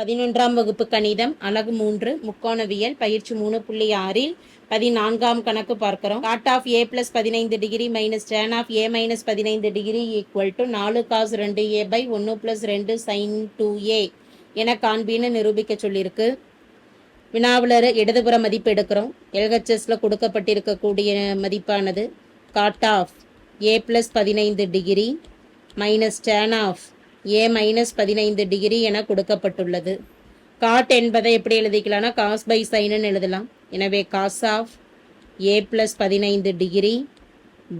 பதினொன்றாம் வகுப்பு கணிதம் அலகு மூன்று முக்கோணவியல் பயிற்சி மூணு புள்ளி ஆறில் பதினான்காம் கணக்கு பார்க்கிறோம். காட் ஆஃப் ஏ பிளஸ் பதினைந்து degree minus tan of A minus பதினைந்து டிகிரி ஈக்குவல் டு நாலு காஸ் ரெண்டு ஏ பை ஒன்று ப்ளஸ் ரெண்டு சைன் டூ ஏ என காண்பின்னு நிரூபிக்க சொல்லியிருக்கு. வினாவில் இடதுபுற மதிப்பு எடுக்கிறோம். எல்ஹெச்எஸ்ல கொடுக்கப்பட்டிருக்கக்கூடிய மதிப்பானது காட் ஆஃப் ஏ ப்ளஸ் பதினைந்து degree minus tan of A minus பதினைந்து டிகிரி என கொடுக்கப்பட்டுள்ளது. காட் என்பதை எப்படி எழுதிக்கலாம்னா காஸ் பை சைனுன்னு எழுதலாம். எனவே காஸ் ஆஃப் ஏ ப்ளஸ் பதினைந்து டிகிரி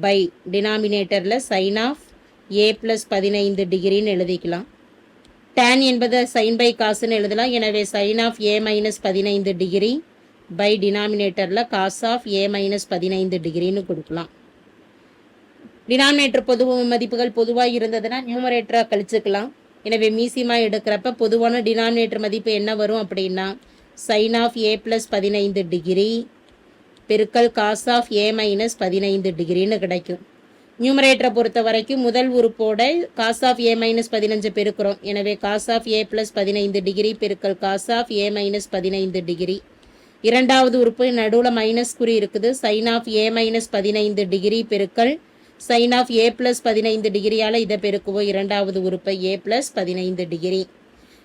பை டினாமினேட்டரில் சைன் ஆஃப் ஏ ப்ளஸ் பதினைந்து டிகிரின்னு எழுதிக்கலாம். டேன் என்பது சைன் பை காசுன்னு எழுதலாம். எனவே சைன் ஆஃப் ஏ மைனஸ் பதினைந்து டிகிரி பை டினாமினேட்டரில் காஸ் ஆஃப் ஏ மைனஸ் பதினைந்து டிகிரின்னு கொடுக்கலாம். டினாமினேட்டர் பொது மதிப்புகள் பொதுவாக இருந்ததுன்னா நியூமரேட்டராக கழிச்சுக்கலாம். எனவே மீசியமாக எடுக்கிறப்ப பொதுவான டினாமினேட்டர் மதிப்பு என்ன வரும் அப்படின்னா சைன் ஆஃப் ஏ ப்ளஸ் பதினைந்து டிகிரி பெருக்கல் காஸ் ஆஃப் ஏ மைனஸ் பதினைந்து டிகிரின்னு கிடைக்கும். நியூமரேட்டரை பொறுத்த வரைக்கும் முதல் உறுப்போட காஸ் ஆஃப் ஏ மைனஸ் பதினஞ்சு பெருக்கிறோம். எனவே காஸ் ஆஃப் ஏ ப்ளஸ் பதினைந்து டிகிரி பெருக்கல் காஸ் ஆஃப் ஏ மைனஸ் பதினைந்து டிகிரி இரண்டாவது உறுப்பு நடுவில் மைனஸ் குறி இருக்குது. சைன் ஆஃப் ஏ மைனஸ் பதினைந்து டிகிரி பெருக்கல் சைன் ஆஃப் ஏ ப்ளஸ் பதினைந்து டிகிரியால் இதை பெருக்குவோம். இரண்டாவது உறுப்பை ஏ ப்ளஸ் பதினைந்து டிகிரி.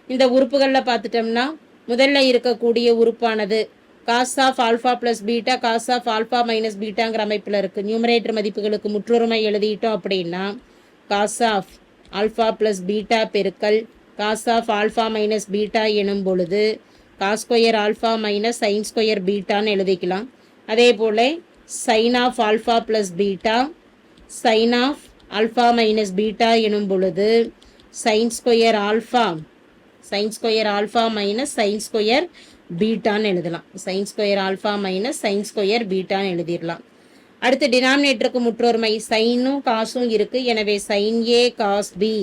இந்த உறுப்புகளில் பார்த்துட்டோம்னா முதல்ல இருக்கக்கூடிய உறுப்பானது cos of alpha plus beta cos of alpha minus பீட்டாங்கிற அமைப்பில் இருக்குது நியூமரேட்டர் மதிப்புகளுக்கு முற்றுரிமை எழுதிட்டோம் அப்படின்னா cos of alpha plus beta பெருக்கல் cos of alpha minus beta எனும் பொழுது cos square alpha minus sin square பீட்டான்னு எழுதிக்கலாம். அதே போல் sin of alpha plus beta sin of alpha minus beta எனும் பொழுது sin square alpha sin square alpha minus sin square பீட்டான்னு எழுதலாம். Sin square alpha minus sine square பீட்டான்னு எழுதிடலாம். அடுத்து டினாமினேட்டருக்கு முற்றொருமை சைனும் காசும் இருக்கு. எனவே sine A cos B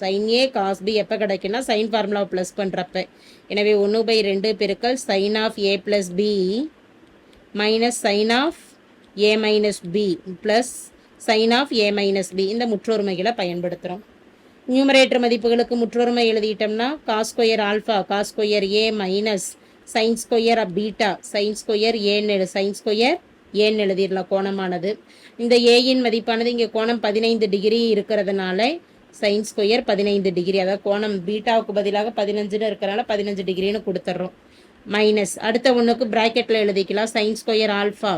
sine A cos B எப்போ கிடைக்குன்னா சைன் ஃபார்முலாவை ப்ளஸ் பண்ணுறப்ப எனவே ஒன்று பை ரெண்டு பெருக்கள் sine of A plus B minus sine of A minus B plus sine of A minus B இந்த முற்றொருமைகளை பயன்படுத்துகிறோம் நியூமரேட்டர் மதிப்புகளுக்கு முற்றொருமை எழுதிட்டோம்னா cos square alpha cos square A minus sine square beta sine square ஏன்னு எழு sign square ஏன்னு எழுதிடலாம் கோணமானது. இந்த ஏயின் மதிப்பானது இங்கே கோணம் பதினைந்து டிகிரி இருக்கிறதுனால சைன் ஸ்கொயர் பதினைந்து டிகிரி. அதாவது கோணம் பீட்டாவுக்கு பதிலாக பதினஞ்சுன்னு இருக்கிறனால பதினஞ்சு டிகிரின்னு கொடுத்துட்றோம் மைனஸ் அடுத்த ஒன்றுக்கு ப்ராக்கெட்டில் எழுதிக்கலாம். Sine square alpha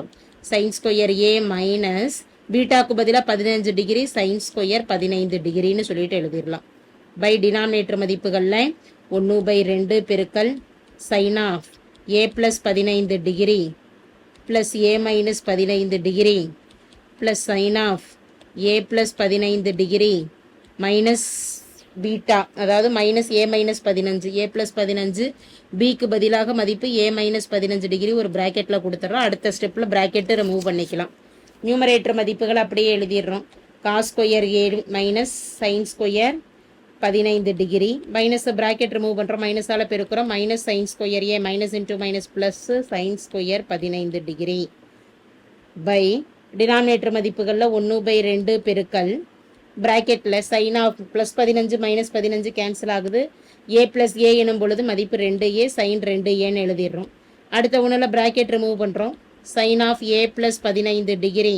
sine square A minus பீட்டாக்கு பதிலாக பதினஞ்சு டிகிரி சைன் ஸ்கொயர் பதினைந்து டிகிரின்னு சொல்லிட்டு எழுதிடலாம். பை டினாமினேட்டர் மதிப்புகளில் ஒன்று பை ரெண்டு பெருக்கல் சைன் ஆஃப் ஏ ப்ளஸ் பதினைந்து டிகிரி ப்ளஸ் ஏ மைனஸ் பதினைந்து degree plus sine of A plus பதினைந்து டிகிரி மைனஸ் பீட்டா. அதாவது மைனஸ் ஏ மைனஸ் பதினஞ்சு. ஏ ப்ளஸ் பதினஞ்சு பிக்கு பதிலாக மதிப்பு ஏ மைனஸ் பதினஞ்சு டிகிரி ஒரு ப்ராக்கெட்டில் கொடுத்துட்றோம். அடுத்த ஸ்டெப்பில் ப்ராக்கெட்டு ரிமூவ் பண்ணிக்கலாம். நியூமரேட்டர் மதிப்புகள் அப்படியே எழுதிடுறோம். Cos square A minus sine square பதினைந்து டிகிரி மைனஸ் ப்ராக்கெட் ரிமூவ் பண்ணுறோம் மைனஸால் பெருக்கிறோம். Minus sine square A minus into minus plus sine square பதினைந்து டிகிரி பை டினாமினேட்டர் மதிப்புகளில் ஒன்று பை ரெண்டு பெருக்கல். ப்ராக்கெட்டில் சைன் ஆஃப் ப்ளஸ் பதினஞ்சு மைனஸ் பதினஞ்சு கேன்சல் ஆகுது. ஏ ப்ளஸ் ஏ எனும் பொழுது மதிப்பு ரெண்டு ஏ சைன் ரெண்டு ஏன்னு எழுதிடுறோம். அடுத்த ஒன்றில் ப்ராக்கெட் ரிமூவ் பண்ணுறோம் சைன் ஆஃப் ஏ ப்ளஸ் பதினைந்து degree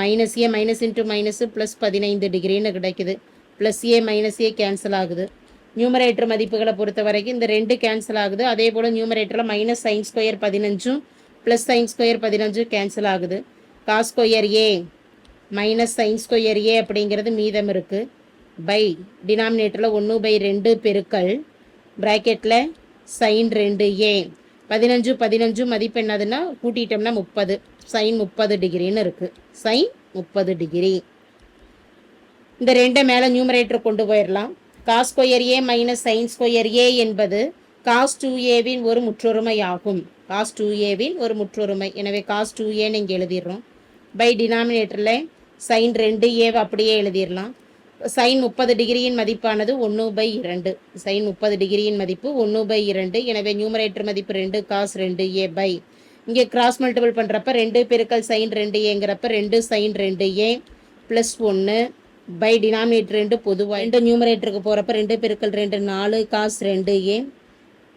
minus A minus into minus plus பதினைந்து டிகிரின்னு கிடைக்குது. Plus A minus A cancel ஆகுது. நியூமரேட்டர் மதிப்புகளை பொறுத்த வரைக்கும் இந்த ரெண்டு கேன்சல் ஆகுது. அதே போல் நியூமரேட்டரில் மைனஸ் சைன் ஸ்கொயர் பதினஞ்சும் ப்ளஸ் சைன் ஸ்கொயர் பதினஞ்சும் கேன்சல் ஆகுது. Cos square A minus sine square A அப்படிங்கிறது மீதம் இருக்குது பை டினாமினேட்டரில் ஒன்று பை ரெண்டு பெருக்கல். ப்ராக்கெட்டில் சைன் ரெண்டு ஏ பதினஞ்சு பதினஞ்சு மதிப்பு என்னதுன்னா கூட்டிட்டோம்னா முப்பது. சைன் முப்பது டிகிரின்னு இருக்குது சைன் முப்பது டிகிரி. இந்த ரெண்டை மேலே நியூமரேட்டர் கொண்டு போயிடலாம் cos square A minus sine square A என்பது காஸ் டூ ஏவின் ஒரு முற்றொருமை ஆகும் காஸ் டூ ஏவின் ஒரு முற்றொருமை. எனவே காஸ் டூ ஏன்னு இங்கே எழுதிடுறோம். பை டினாமினேட்டரில் சைன் ரெண்டு ஏவை அப்படியே எழுதிடலாம். சைன் முப்பது டிகிரியின் மதிப்பானது ஒன்று பை இரண்டு. சைன் முப்பது டிகிரியின் மதிப்பு ஒன்று பை இரண்டு. எனவே நியூமரேட்டர் மதிப்பு ரெண்டு காஸ் ரெண்டு ஏ பை. இங்கே கிராஸ் மல்டிபிள் பண்ணுறப்ப ரெண்டு பெருக்கல் சைன் ரெண்டு ஏங்கிறப்ப ரெண்டு சைன் ரெண்டு ஏ ப்ளஸ் ஒன்று பை டினாமினேட்டர் ரெண்டு பொதுவாக ரெண்டு நியூமரேட்டருக்கு போகிறப்ப ரெண்டு பெருக்கல் ரெண்டு நாலு காஸ் ரெண்டு ஏ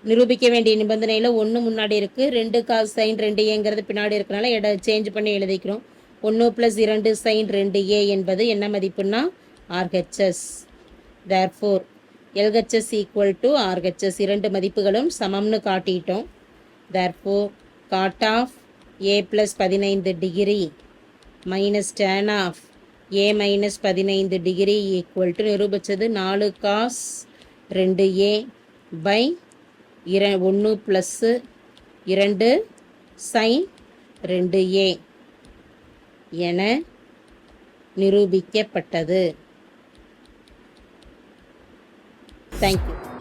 நிரூபிக்க வேண்டிய நிபந்தனையில் ஒன்று முன்னாடி இருக்குது ரெண்டு காஸ் சைன் ரெண்டு ஏங்கிறது பின்னாடி இருக்கனால இட சேஞ்ச் பண்ணி எழுதிக்கிறோம். ஒன்று ப்ளஸ் இரண்டு சைன் ரெண்டு ஏ என்பது என்ன மதிப்புன்னா RHS therefore LHS equal to RHS இரண்டு மதிப்புகளும் சமம்னு காட்டிட்டோம். Therefore cot of A plus பதினைந்து degree minus tan of A minus பதினைந்து டிகிரி ஈக்குவல் டு நிரூபித்தது நாலு காஸ் ரெண்டு ஏ பை இர ஒன்று ப்ளஸ்ஸு இரண்டு சைன் ரெண்டு ஏ என நிரூபிக்கப்பட்டது. Thank you.